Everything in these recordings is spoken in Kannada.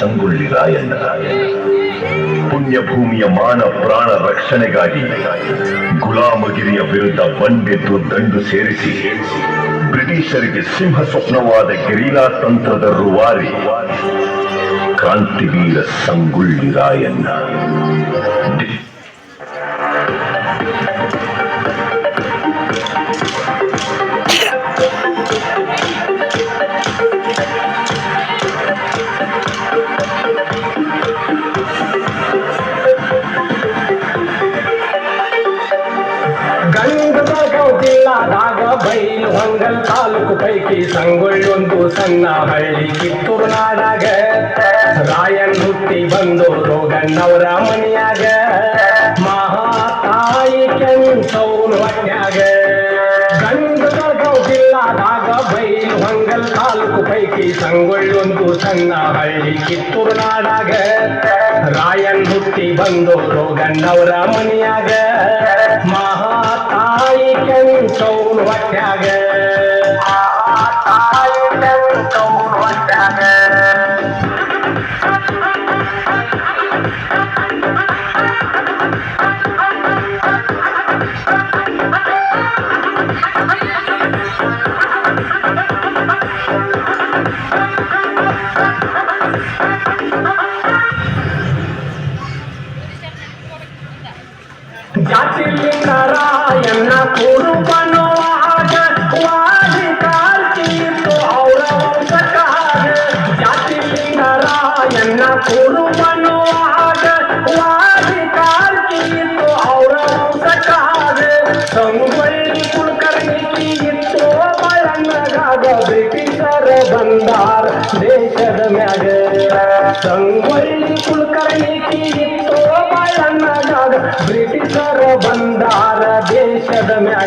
ಸಂಗೊಳ್ಳಿ ರಾಯಣ್ಣ ಪುಣ್ಯಭೂಮಿಯ ಮಾನ ಪ್ರಾಣ ರಕ್ಷಣೆಗಾಗಿ ಗುಲಾಮಗಿರಿಯ ವಿರುದ್ಧ ಬಂಡೆದ್ದು ದಂಡು ಸೇರಿಸಿ ಬ್ರಿಟಿಷರಿಗೆ ಸಿಂಹ ಸ್ವಪ್ನವಾದ ಗೆರಿಲಾ ತಂತ್ರದ ರುವಾರಿ ಕ್ರಾಂತಿವೀರ ಸಂಗೊಳ್ಳಿ ರಾಯಣ್ಣ ಸಂಗೊಳ್ಳೊಂದು ಸಣ್ಣ ಹಳ್ಳಿ ಕಿತ್ತೂರು ನಾಡಾಗ ರಾಯನ್ ಹುಟ್ಟಿ ಬಂದು ರೋಗಣ್ಣವರ ಮನೆಯಾಗ ಮಹಾತಾಯಿ ಕೆಂಚೌನ್ ಹೊಟ್ಯಾಗ ಗಂಗದ ಜಿಲ್ಲಾದಾಗ ಬೈಲು ಹೊಂಗಲ್ ತಾಲೂಕು ಪೈಕಿ ಸಂಗೊಳ್ಳೊಂದು ಸಣ್ಣ ಹಳ್ಳಿ ಕಿತ್ತೂರು ನಾಡಾಗ ರಾಯನ್ ಹುಟ್ಟಿ ಬಂದು ರೋಗಣ್ಣವರ ಮನೆಯಾಗ ಮಹಾತಾಯಿ ಕೆಂಚೌನ್ ಹೊಟ್ಯಾಗ ಮಹಾತಾಯಿ ಕೆಂಚೌನ್ ಹೊಟ್ಯಾಗ ಜಾತಿಲಿಂಗ ರಾಯಣ್ಣ ಕುರುಬನೋವಾಗ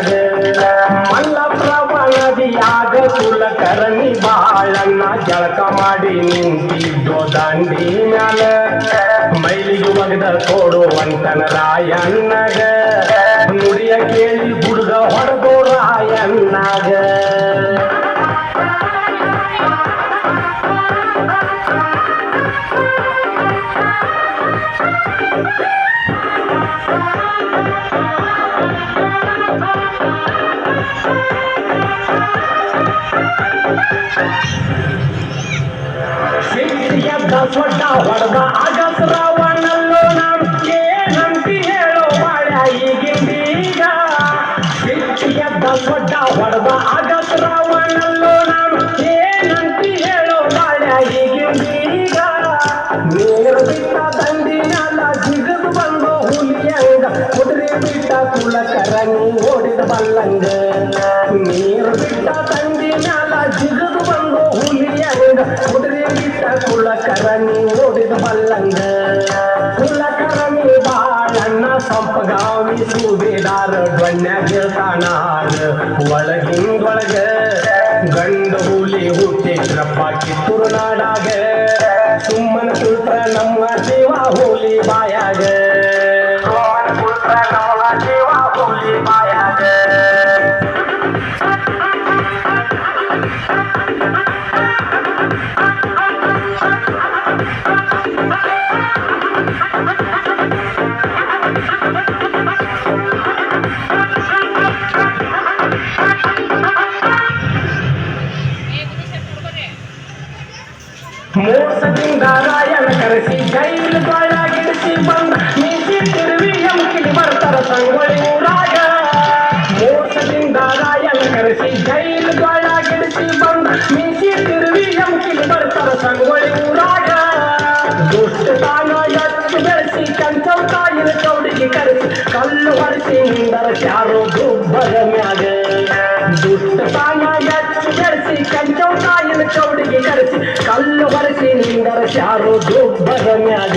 ದೇಶದ ಮ್ಯಾಗ ಮಲ್ಲಪ್ರಭ ಕರಣಿ ಬಾಳನ್ನ ಜಳಕ ಮಾಡಿ ನಿಂತಿದ್ದೋ ದಂಡಿ ಮ್ಯಾಲ. ಮೈಲಿಗೆ ಒಗದ ಕೊಡುವಂತನ ರಾಯಣ್ಣಗ. ನುಡಿಯ ಕೇಳಿ ಹುಡುಗ ಹೊಡೆದು ರಾಯಣ್ಣಗ. ಸೊಡ್ಡ ಹೊಡೆದ ಅಗಸ್ರವನಲ್ಲೋ ನಾನು ಏನಂತಿ ಹೇಳೋ ಬಾಳ ಈಗಿಂದೀಗ. ಸಿಟ್ಟಿಗೆದ್ದ ಸೊಡ್ಡ ಹೊಡೆದ ಅಗಸ್ರವನಲ್ಲೋ ನಾನು ಏನಂತಿ ಹೇಳೋ ಬಾಳ ಈಗಿಂದೀಗ. ನೀರು ಬಿಟ್ಟ ದಂಡಿನಲ್ಲ ಜಿಗದು ಬಂದು ಹುಲಿಯಂಗ ಕುದುರೆ ಬಿಟ್ಟ ಕುಲಕರನಿ ಓಡಿದ ಬಲ್ಲಂಗ. ನೀರು ಬಿಟ್ಟ संपगामी सुभेदार ढोण्या गिरताना वळगी ಕಂಚವ ತಾಯಿನ ಚೌಡಿಗೆ ಕರೆಸಿ ಕಲ್ಲು ಹೊರಿಸಿ ನಿಂದರ ಯಾರೋ ದುಬ್ಬರ ಮ್ಯಾಗ ಕಲ್ಲು ಶಾರು ದುಬ್ಬದ ಮ್ಯಾಗ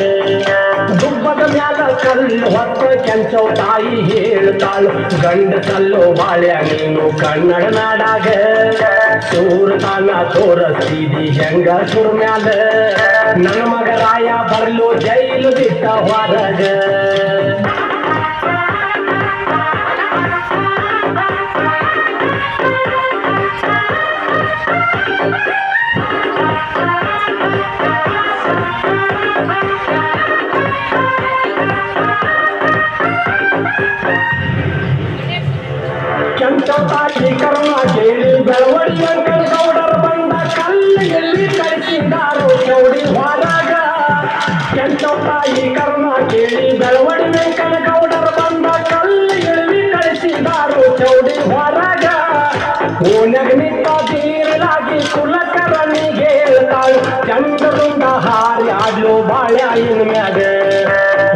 ದುಬ್ಬದ ಮ್ಯಾಲ ಕಲ್ಲು ಹೊತ್ತ ಕೆಂಚವ ತಾಯಿ ಹೇಳ್ತಾಳು, ಗಂಡ ಕಲ್ಲು ಬಾಳ್ಯ, ನೀನು ಕನ್ನಡ ನಾಡಾಗ. ಸೂರತಾನ ತೋರಸ್ತಿದಿ ಹೆಂಗ ಸುರ್ ಮ್ಯಾಲ. ನನ್ನ ಮಗ ರಾಯ ಬರ್ಲು ಜೈಲು ಬಿಟ್ಟ ಹೊರಗ. ತೀರಲಾಗಿ ಕುಲಕರಣಿಗೆ ಹೇಳ್ತಾಳು ಚಂದ್ರದಿಂದ ಹಾರಿ ಆಡ್ಲು ಬಾಳ್ಯಾಯಿನ ಮ್ಯಾಗ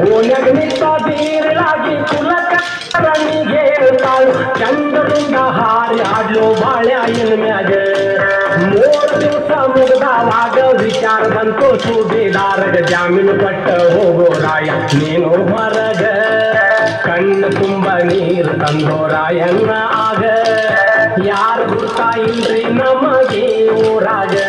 ಓನಗ ನಿಂತ ತೀರಲಾಗಿ ಕುಲಕರಣಿಗೆ ಹೇಳ್ತಾಳು ಚಂದ್ರದಿಂದ ಹಾರಿ ಆಡ್ಲು ಬಾಳ್ಯಾಯಿನ ಮ್ಯಾಗ ಮೂರು ದಿವಸ ಮುಗ್ದವಾಗ ವಿಚಾರ ಬಂತು ಸುಬೇದಾರಗ ಜಾಮೀನು ಕೊಟ್ಟ ಹೋಗೋ ರಾಯ ನೀನು ಹೊರಗ ಕಣ್ಣು ತುಂಬ ನೀರು ತಂದೋ ರಾಯಣ್ಣ ಆಗ யார் கொடுத்தா இன்றி நமகே ஓ ராஜா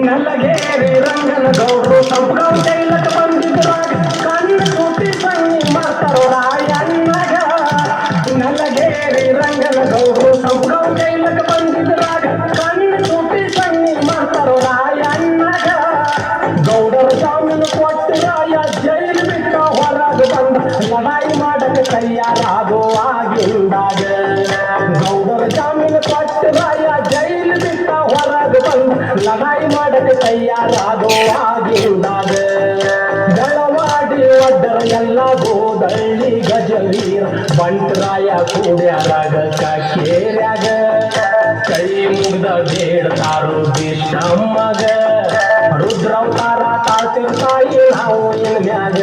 నల్లగే రంగన గౌరవ సంపూర్ణ తైలక పండితురాడు కన్ను కుట్టి సంగి మాతరుడా ಲಡಾಯಿ ಮಾಡಕ್ಕೆ ತಯಾರಾಗೋ ಆಗಿರುದಾದೆ ದಳವಾಡಿ ಒಡ್ಡರ ಎಲ್ಲ ಗೋದಳ್ಳಿ ಗಜವೀರ ಬಂಟರಾಯ ಕೂಡ್ಯಾರಾಗ ಕೇರ್ಯಾಗ ಕೈ ಮುಗ್ದ ಬೇಡ್ತಾರು ಬಿಷ್ಟಮ್ಮಗ. ರುದ್ರವತಾರ ತಾಳ್ತಿರ್ತಾಯಿ ನಾವು ಇನ್ ಮ್ಯಾಗ